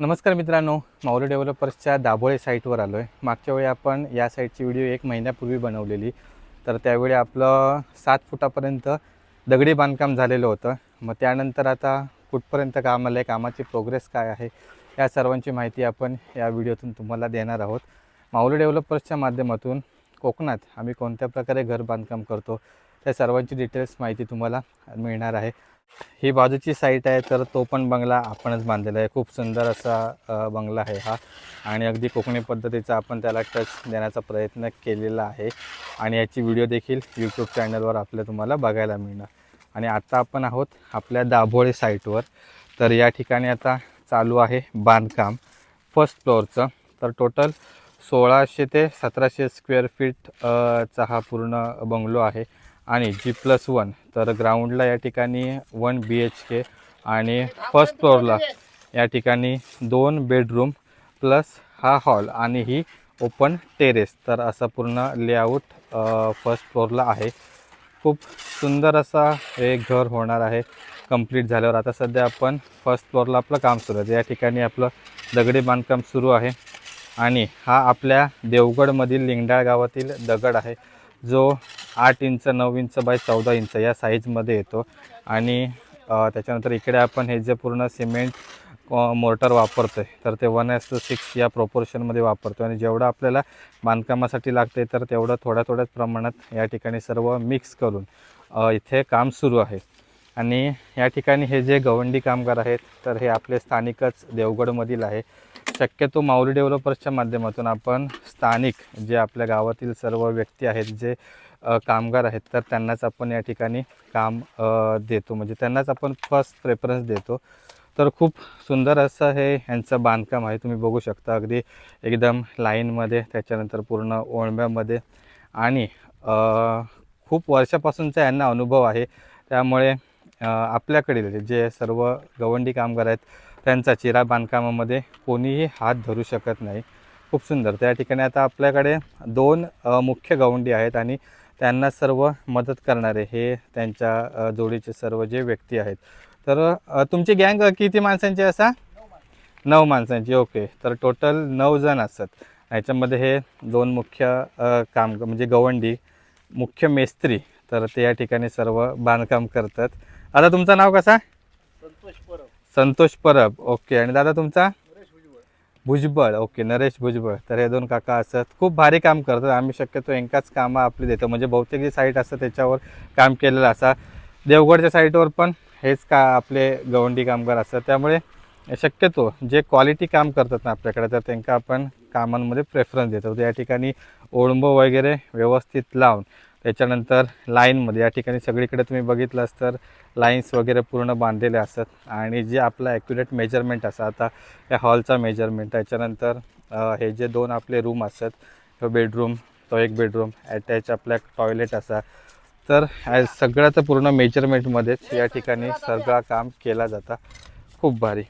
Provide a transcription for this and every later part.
नमस्कार मित्रांनो माऊली डेव्हलपर्सच्या दाभोळे साईटवर आलो आहे मागच्या वेळी आपण या साईटची व्हिडिओ एक महिन्यापूर्वी बनवलेली. तर त्यावेळी आपलं सात फुटापर्यंत दगडी बांधकाम झालेलं होतं. मग त्यानंतर आता कुठपर्यंत काम आलं आहे कामाची प्रोग्रेस काय आहे या सर्वांची माहिती आपण या व्हिडिओतून तुम्हाला देणार आहोत. माऊली डेव्हलपर्सच्या माध्यमातून कोकणात आम्ही कोणत्या प्रकारे घर बांधकाम करतो त्या सर्वांची डिटेल्स माहिती तुम्हाला मिळणार आहे. ही बाजूची साईट आहे तर तो पण बंगला आपणच बांधलेला आहे. खूप सुंदर असा बंगला आहे हा. आणि अगदी कोकणी पद्धतीचा आपण त्याला टच देण्याचा प्रयत्न केलेला आहे. आणि याची व्हिडिओ देखील यूट्यूब चॅनलवर आपल्या तुम्हाला बघायला मिळणार. आणि आता आपण आहोत आपल्या दाभोळे साईटवर तर या ठिकाणी आता चालू आहे बांधकाम फर्स्ट फ्लोअरचं तर टोटल सोळाशे ते सतराशे स्क्वेअर फीट चा हा पूर्ण बंगलो आहे. आणि जी प्लस वन तर ग्राउंडला या ठिकाणी वन बी एच के आणि फर्स्ट फ्लोअरला या ठिकाणी दोन बेडरूम प्लस हा हॉल आणि ही ओपन टेरेस तर असा पूर्ण लेआउट फर्स्ट फ्लोअरला आहे. खूप सुंदर असा हे घर होणार आहे. कंप्लीट झाल्यावर आता सध्या आपण फर्स्ट फ्लोअरला आपलं काम सुरू आहे. या ठिकाणी आपलं दगडी बांधकाम सुरू आहे. आणि हा आपल्या देवगडमधील लिंगडाळ गावातील दगड आहे. जो आठ इंच नऊ इंच बाय चौदा इंच या साईजमध्ये येतो. आणि त्याच्यानंतर इकडे आपण हे जे पूर्ण सिमेंट मोर्टर वापरतो आहे तर ते वन एस टू सिक्स या प्रोपोर्शनमध्ये वापरतो आणि जेवढं आपल्याला बांधकामासाठी लागते तर तेवढं थोड्या थोड्याच प्रमाणात या ठिकाणी सर्व मिक्स करून इथे काम सुरू आहे. आणि या ठिकाणी हे जे गवंडी कामगार आहेत तर हे आपले स्थानिकच देवगडमधील आहे. शक्यतो माऊली डेव्हलपर्सच्या माध्यमातून आपण स्थानिक जे आपल्या गावातील सर्व व्यक्ती आहेत जे कामगार आहेत तर त्यांनाच आपण या ठिकाणी काम देतो. म्हणजे त्यांनाच आपण फर्स्ट प्रेफरन्स देतो. तर खूप सुंदर असं हे यांचं बांधकाम आहे. तुम्ही बघू शकता अगदी एकदम लाईनमध्ये त्याच्यानंतर पूर्ण ओळंब्यामध्ये. आणि खूप वर्षापासूनचा यांना अनुभव आहे. त्यामुळे आपल्याकडील जे सर्व गवंडी कामगार आहेत त्यांचा चिरा बांधकामामध्ये कोणीही हात धरू शकत नाही. खूप सुंदर. त्या ठिकाणी आता आपल्याकडे दोन मुख्य गवंडी आहेत आणि त्यांना सर्व मदत करणारे हे त्यांच्या जोडीचे सर्व जे व्यक्ती आहेत. तर तुमची गँग किती माणसांची असा? नऊ माणसांची ओके. तर टोटल नऊ जण असतात. ह्याच्यामध्ये हे दोन मुख्य काम म्हणजे गवंडी मुख्य मेस्त्री तर ते या ठिकाणी सर्व बांधकाम करतात. आता तुमचं नाव कसा? संतोष परब. संतोष परब ओके. आणि दादा तुमचा? भुजबळ ओके नरेश भुजबळ. तर हे दोन काका असतात. खूप भारी काम करतात. आम्ही शक्यतो एकाच कामं आपली देतो. म्हणजे बहुतेक जी साईट असतं त्याच्यावर काम केलेलं असा. देवगडच्या साईटवर पण हेच का आपले गवंडी कामगार असतात. त्यामुळे शक्यतो जे क्वालिटी काम करतात ना आपल्याकडे तर त्यांना आपण कामांमध्ये प्रेफरन्स देतो. या ठिकाणी ओळंब वगैरे व्यवस्थित लावून त्याच्यानंतर लाईनमध्ये या ठिकाणी सगळीकडे तुम्ही बघितलंच तर लाईन्स वगैरे पूर्ण बांधलेले असतात. आणि जे आपलं ॲक्युरेट मेजरमेंट असं आता या हॉलचा मेजरमेंट त्याच्यानंतर हे जे दोन आपले रूम असतात तो बेडरूम तो एक बेडरूम अटॅच आपल्या टॉयलेट असा. तर ह्या सगळ्याचं पूर्ण मेजरमेंटमध्येच या ठिकाणी सगळं काम केला जातं. खूप भारी.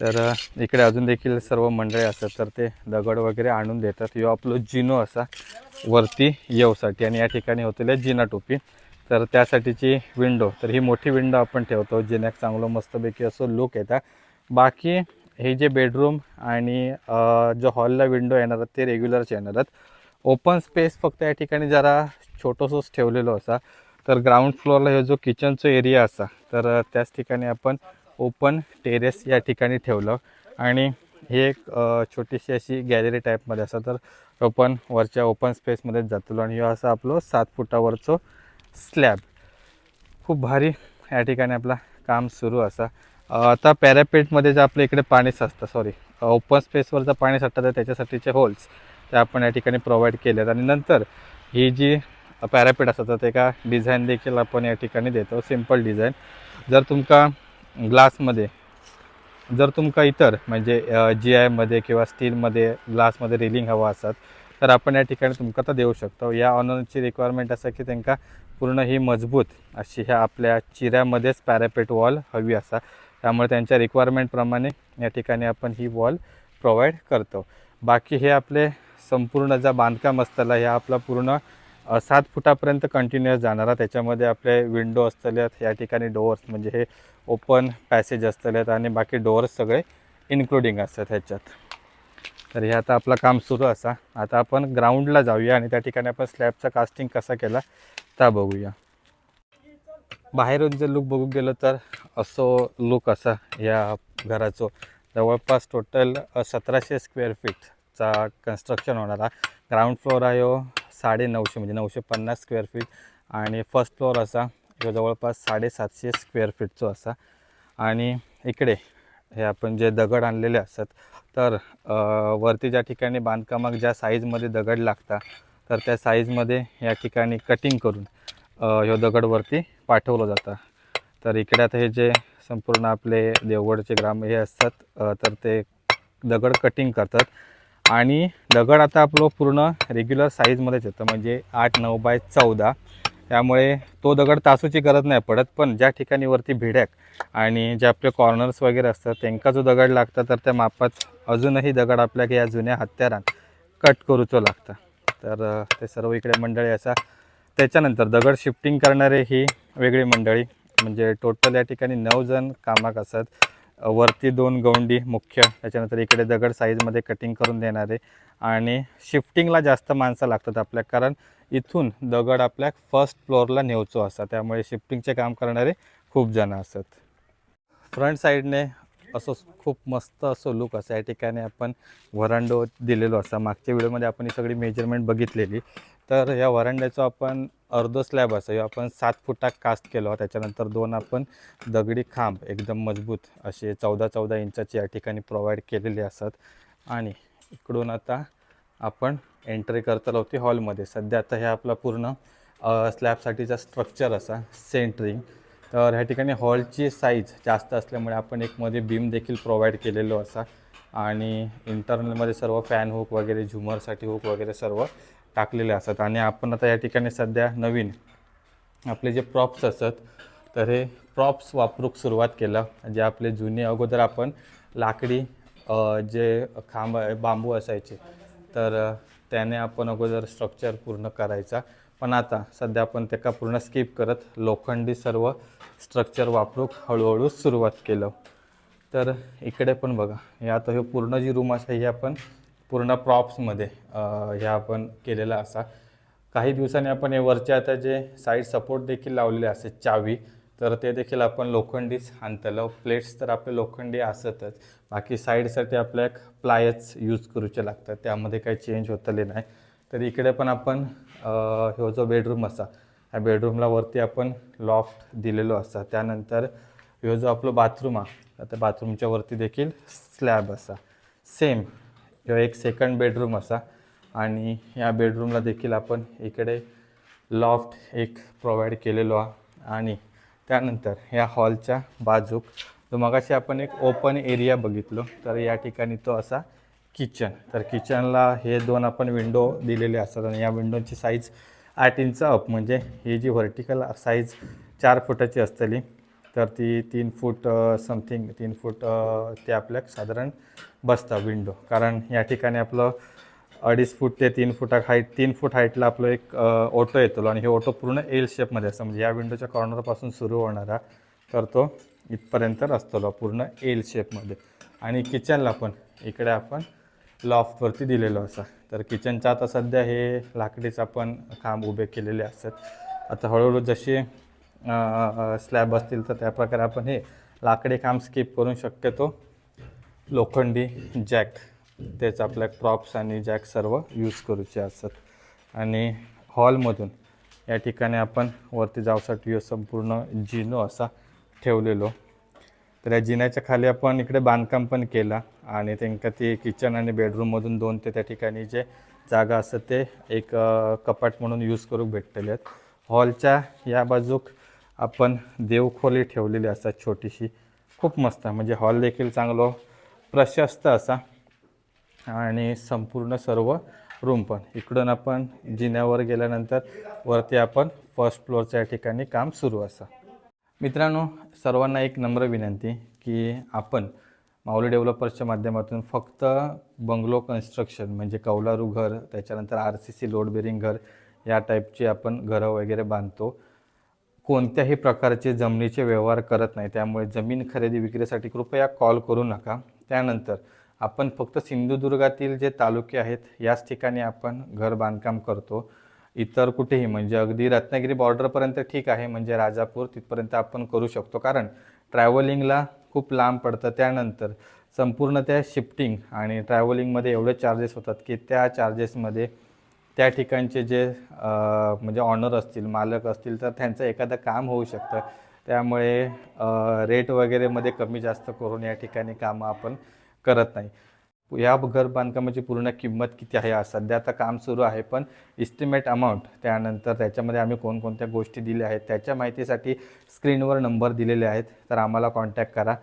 तर इकडे अजून देखील सर्व मंडळी असतात तर ते दगड वगैरे आणून देतात. यो आपलं जिनो असा वरती येऊसाठी आणि या ठिकाणी होतेले जिना टोपी. तर त्यासाठीची विंडो तर ही मोठी विंडो आपण ठेवतो जिन्याक चांगलं मस्तपैकी असं लुक येतात बाकी हे जे बेडरूम आणि जो हॉलला विंडो येणार आहेत, ते रेग्युलरच येणार आहेत. ओपन स्पेस फक्त या ठिकाणी जरा छोटंसंच ठेवलेलो असा. तर ग्राउंड फ्लोअरला हे जो किचनचा एरिया असा तर त्याच ठिकाणी आपण ओपन टेरेस या ठिकाणी ठेवलं. आणि ही एक छोटीशी अशी गॅलरी टाईपमध्ये असं तर ओपन वरच्या ओपन स्पेसमध्येच जातो आणि ह्यो असं आपलं सात फुटावरचं स्लॅब. खूप भारी या ठिकाणी आपला काम सुरू असा. आता पॅरापेटमध्ये जे आपल्या इकडे पाणी साचतं सॉरी ओपन स्पेसवरचं पाणी साठतं त्याच्यासाठीचे होल्स ते आपण या ठिकाणी प्रोव्हाइड केले आहेत आणि नंतर ही जी पॅरापेट असतात तर ते का डिझाईन देखील आपण या ठिकाणी देतो. सिंपल डिझाईन जर तुमका ग्लासमध्ये. जर तुमका इतर म्हणजे जी आयमध्ये किंवा स्टीलमध्ये ग्लासमध्ये रिलिंग हवा असतात तर आपण या ठिकाणी तुमका तर देऊ शकतो. या ऑनरची रिक्वायरमेंट असा की त्यांना पूर्ण ही मजबूत अशी ह्या आपल्या चिऱ्यामध्येच पॅरापेट वॉल हवी असा. त्यामुळे त्यांच्या रिक्वायरमेंटप्रमाणे या ठिकाणी आपण ही वॉल प्रोव्हाइड करतो. बाकी हे आपले संपूर्ण जा बांधकाम असताना ह्या आपला पूर्ण सात फुटापर्यंत कंटिन्युअस जाणारा. त्याच्यामध्ये आपले विंडो असतल्यात या ठिकाणी डोअर्स म्हणजे हे ओपन पॅसेज असतल्यात आणि बाकी डोअर्स सगळे इन्क्लुडिंग असतात ह्याच्यात. तर हे आता आपलं काम सुरू असा. आता आपण ग्राउंडला जाऊया आणि त्या ठिकाणी आपण स्लॅबचा कास्टिंग कसा केला ता बघूया. बाहेरून जर लुक बघू गेलं तर असो लुक असा या घराचो. जवळपास टोटल सतराशे स्क्वेअर फीटचा कन्स्ट्रक्शन होणारा ग्राउंड फ्लोअर आहे साडेनऊशे साडे नऊशे म्हणजे नऊशे पन्नास स्क्वेअर फीट आणि फर्स्ट फ्लोअर असा जो जवळपास साडेसातशे स्क्वेअर फीटचो असा. आणि इकडे हे आपण जे दगड आणलेले असतात तर वरती ज्या ठिकाणी बांधकामाक ज्या साईजमध्ये दगड लागता तर त्या साईजमध्ये या ठिकाणी कटिंग करून ह्यो दगडवरती पाठवलं जातं. तर इकडे आता हे जे संपूर्ण आपले देवगडचे ग्राम हे असतात तर ते दगड कटिंग करतात. आणि दगड आता आपलं पूर्ण रेग्युलर साईजमध्येच येतं. म्हणजे आठ नऊ बाय चौदा. त्यामुळे तो दगड तासूची गरज नाही पडत पण ज्या ठिकाणी वरती भिड्याक आणि जे आपले कॉर्नर्स वगैरे असतात त्यांका जो दगड लागता तर त्या मापात अजूनही दगड आपल्याक या जुन्या हत्यारान कट करूचो लागतं. तर ते सर्व इकडे मंडळी असा त्याच्यानंतर दगड शिफ्टिंग करणारे ही वेगळी मंडळी. म्हणजे टोटल या ठिकाणी नऊ जण कामाक असतात वरती दोन गवंडी मुख्य त्याच्यानंतर इकडे दगड साईजमध्ये कटिंग करून देणारे आणि शिफ्टिंगला जास्त माणसं लागतात आपल्या कारण इथून दगड आपल्या फर्स्ट फ्लोअरला नेवचो असा त्यामुळे शिफ्टिंगचे काम करणारे खूप जण असतात. फ्रंट साईडने असं खूप मस्त असं लुक असं या ठिकाणी आपण व्हरांडो दिलेलो असा. मागच्या व्हिडिओमध्ये आपण ही सगळी मेजरमेंट बघितलेली. तर या व्हरांड्याचं आपण अर्ध स्लॅब असं आपण सात फुटा कास्ट केलो त्याच्यानंतर दोन आपण दगडी खांब एकदम मजबूत असे चौदा चौदा इंचाचे या ठिकाणी प्रोव्हाइड केलेले असतात. आणि इकडून आता आपण एंट्री करता होती हॉलमध्ये सध्या आता हे आपला पूर्ण स्लॅबसाठीचा स्ट्रक्चर असा सेंटरिंग तर ह्या ठिकाणी हॉलची साईज जास्त असल्यामुळे आपण एक मध्ये बीम देखील प्रोव्हाइड केलेलो असा. आणि इंटरनलमध्ये सर्व फॅन हुक वगैरे झुमरसाठी हुक वगैरे सर्व टाकलेले असतात. आणि आपण आता या ठिकाणी सध्या नवीन आपले जे प्रॉप्स असतात तर हे प्रॉप्स वापरूक सुरुवात केलं जे आपले जुने अगोदर आपण लाकडी जे खांब बांबू असायचे तर त्याने आपण अगोदर स्ट्रक्चर पूर्ण करायचा. पण आता सध्या आपण त्याका पूर्ण स्किप करत लोखंडी सर्व स्ट्रक्चर वापरूक हळूहळू सुरुवात केलं. तर इकडे पण बघा हे आता हे पूर्ण जी रूम असा ही आपण पूर्ण प्रॉप्समध्ये ह्या आपण केलेला असा. काही दिवसांनी आपण हे वरचे आता जे साईड सपोर्ट देखील लावलेले असे चावी तर ते देखील आपण लोखंडीच आणतलं. प्लेट्स तर आपले लोखंडी असतच. बाकी साईडसाठी आपल्याक प्लायच यूज करूचे लागतात. त्यामध्ये काही चेंज होतले नाही. तर इकडे पण आपण ह्यो जो बेडरूम असा ह्या बेडरूमला वरती आपण लॉफ्ट दिलेलो असा. त्यानंतर ह्यो जो आपलं बाथरूम आहे आता बाथरूमच्या वरती देखील स्लॅब असा. सेम ह्यो एक सेकंड बेडरूम असा. आणि या बेडरूमला देखील आपण इकडे लॉफ्ट एक प्रोव्हाइड केलेलो आहे आणि त्यानंतर ह्या हॉलच्या बाजूक जो मगाशी आपण एक ओपन एरिया बघितलो तर या ठिकाणी तो असा किचन तर किचनला हे दोन आपण विंडो दिलेले असतात आणि या विंडोची साईज आठ इंच अप म्हणजे ही जी व्हर्टिकल साईज चार फुटाची असतली तर ती तीन फूट समथिंग तीन फूट ते आपल्याक साधारण बसतं विंडो कारण या ठिकाणी आपलं अडीच फूट ते तीन फुटा हाईट तीन फूट हाईटला आपलं एक ऑटो येतो आणि हे ऑटो पूर्ण एल शेपमध्ये असतं. म्हणजे या विंडोच्या कॉर्नरपासून सुरू होणारा तर तो इथपर्यंत असतो पूर्ण एल शेपमध्ये आणि किचनला पण इकडे आपण लॉफ्टवरती दिलेलो असा. तर किचनच्या आता सध्या हे लाकडीचं आपण खांब उभे केलेले असतात. आता हळूहळू जसे स्लॅब असतील तर त्या प्रकारे आपण हे लाकडी काम स्किप करून शक्यतो लोखंडी जॅक तेच आपल्या प्रॉप्स आणि जॅक सर्व यूज करूचे असतात. आणि हॉलमधून या ठिकाणी आपण वरती जाऊसाठी संपूर्ण जिनो असा ठेवलेलो. तर या जिन्याच्या खाली आपण इकडे बांधकाम पण केला आणि त्यांका ती किचन आणि बेडरूममधून दोन ते त्या ठिकाणी जे जागा असतात ते एक कपाट म्हणून यूज करू भेटलेले आहेत. हॉलच्या या बाजूक आपण देवखोली ठेवलेली असतात छोटीशी. खूप मस्त म्हणजे हॉल देखील चांगलं प्रशस्त असा. आणि संपूर्ण सर्व रूम पण. इकडून आपण जिन्यावर गेल्यानंतर वरती आपण फर्स्ट फ्लोअरच्या या ठिकाणी काम सुरू असा. मित्रांनो सर्वांना एक नम्र विनंती की आपण माऊली डेव्हलपर्सच्या माध्यमातून फक्त बंगलो कन्स्ट्रक्शन म्हणजे कौलारू घर त्याच्यानंतर R C C load bearing घर या टाईपची आपण घरं वगैरे बांधतो. कोणत्याही प्रकारचे जमिनीचे व्यवहार करत नाही. त्यामुळे जमीन खरेदी विक्रीसाठी कृपया कॉल करू नका. त्यानंतर आपण फक्त सिंधुदुर्गातील जे तालुके आहेत याच ठिकाणी आपण घर बांधकाम करतो. इतर कुठेही म्हणजे अगदी रत्नागिरी बॉर्डरपर्यंत ठीक आहे म्हणजे राजापूर तिथपर्यंत आपण करू शकतो. कारण ट्रॅव्हलिंगला खूप लांब पडतं. त्यानंतर संपूर्ण त्या शिफ्टिंग आणि ट्रॅव्हलिंगमध्ये एवढे चार्जेस होतात की त्या चार्जेसमध्ये त्या ठिकाणचे जे म्हणजे ऑनर असतील मालक असतील तर त्यांचं एखादं काम होऊ शकतं. त्यामुळे रेट वगैरेमध्ये कमी जास्त करून या ठिकाणी कामं आपण करत नाही. या घर बांधकामाची पूर्ण किंमत किती आहे? सध्या आता काम सुरू आहे पण इस्टिमेट अमाऊंट त्यानंतर त्याच्यामध्ये आम्ही कोणकोणत्या गोष्टी दिल्या आहेत त्याच्या माहितीसाठी स्क्रीनवर नंबर दिलेले आहेत तर आम्हाला कॉन्टॅक्ट करा.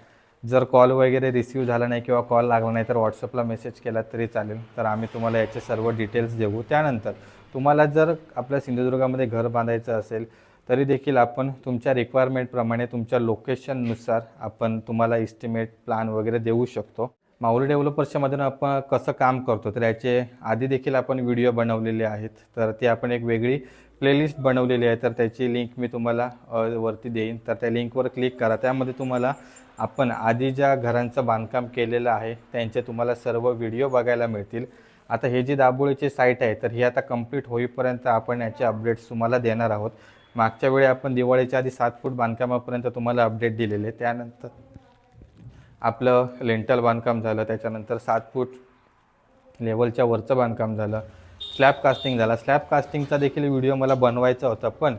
जर कॉल वगैरे रिसीव झाला नाही किंवा कॉल लागला नाही तर व्हॉट्सअपला मेसेज केला तरी चालेल. तर आम्ही तुम्हाला याचे सर्व डिटेल्स देऊ. त्यानंतर तुम्हाला जर आपल्या सिंधुदुर्गामध्ये घर बांधायचं असेल तरी देखील आपण तुमच्या रिक्वायरमेंटप्रमाणे तुमच्या लोकेशननुसार आपण तुम्हाला इस्टिमेट प्लॅन वगैरे देऊ शकतो. माऊली डेव्हलपर्सच्या मधून आपण कसं काम करतो तर याचे आधी देखील आपण व्हिडिओ बनवलेले आहेत. तर ती आपण एक वेगळी प्लेलिस्ट बनवलेली आहे तर त्याची लिंक मी तुम्हाला वरती देईन. तर त्या लिंकवर क्लिक करा. त्यामध्ये तुम्हाला आपण आधी ज्या घरांचं बांधकाम केलेलं आहे त्यांचे तुम्हाला सर्व व्हिडिओ बघायला मिळतील. आता हे जी दाबोळीची साईट आहे तर ही आता कंप्लीट होईपर्यंत आपण याचे अपडेट्स तुम्हाला देणार आहोत. मागच्या वेळी आपण दिवाळीच्या आधी सात फूट बांधकामापर्यंत तुम्हाला अपडेट दिलेले. त्यानंतर आपलं लेंटल बांधकाम झालं. त्याच्यानंतर सात फूट लेवलच्या वरचं बांधकाम झालं. स्लॅब कास्टिंग झाला. स्लॅब कास्टिंगचा देखील व्हिडिओ मला बनवायचा होता पण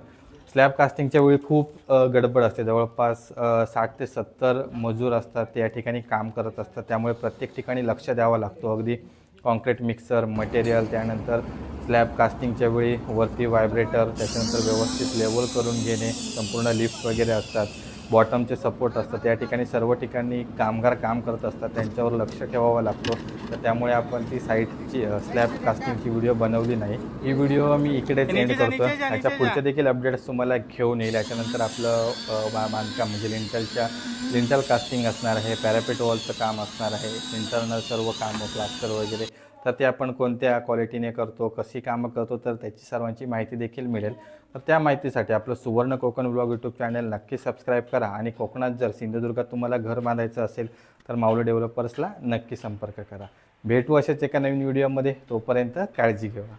स्लॅब कास्टिंगच्या वेळी खूप गडबड असते. जवळपास साठ ते सत्तर मजूर असतात ते या ठिकाणी काम करत असतात. त्यामुळे प्रत्येक ठिकाणी लक्ष द्यावा लागतो. अगदी कॉन्क्रीट मिक्सर मटेरियल त्यानंतर स्लॅब कास्टिंगच्या वेळी वरती व्हायब्रेटर त्याच्यानंतर व्यवस्थित लेवल करून घेणे संपूर्ण लिफ्ट वगैरे असतात. बॉटमचे सपोर्ट असतात. या ठिकाणी सर्व ठिकाणी कामगार काम करत असतात. त्यांच्यावर लक्ष ठेवावं लागतो. तर त्यामुळे आपण ती साईटची स्लॅब कास्टिंगची व्हिडिओ बनवली नाही. ही व्हिडिओ मी इकडेच एंड करतो याच्या पुढचे देखील अपडेट्स तुम्हाला घेऊन येईल. याच्यानंतर आपलं बांधकाम म्हणजे लिंटलच्या लिंटल कास्टिंग असणार आहे. पॅरापेट वॉलचं काम असणार आहे. इंटरनल सर्व कामं प्लास्टर वगैरे. तर ते आपण कोणत्या क्वालिटीने करतो कशी कामं करतो तर त्याची सर्वांची माहिती देखील मिळेल. तर त्या माहितीसाठी आपलं Suvarna Konkan blog YouTube channel नक्की सबस्क्राईब करा आणि कोकणात जर सिंधुदुर्गात तुम्हाला घर बांधायचं असेल तर माऊली डेव्हलपर्सला नक्की संपर्क करा. भेटू अशाच एका नवीन व्हिडिओमध्ये. तोपर्यंत काळजी घेवा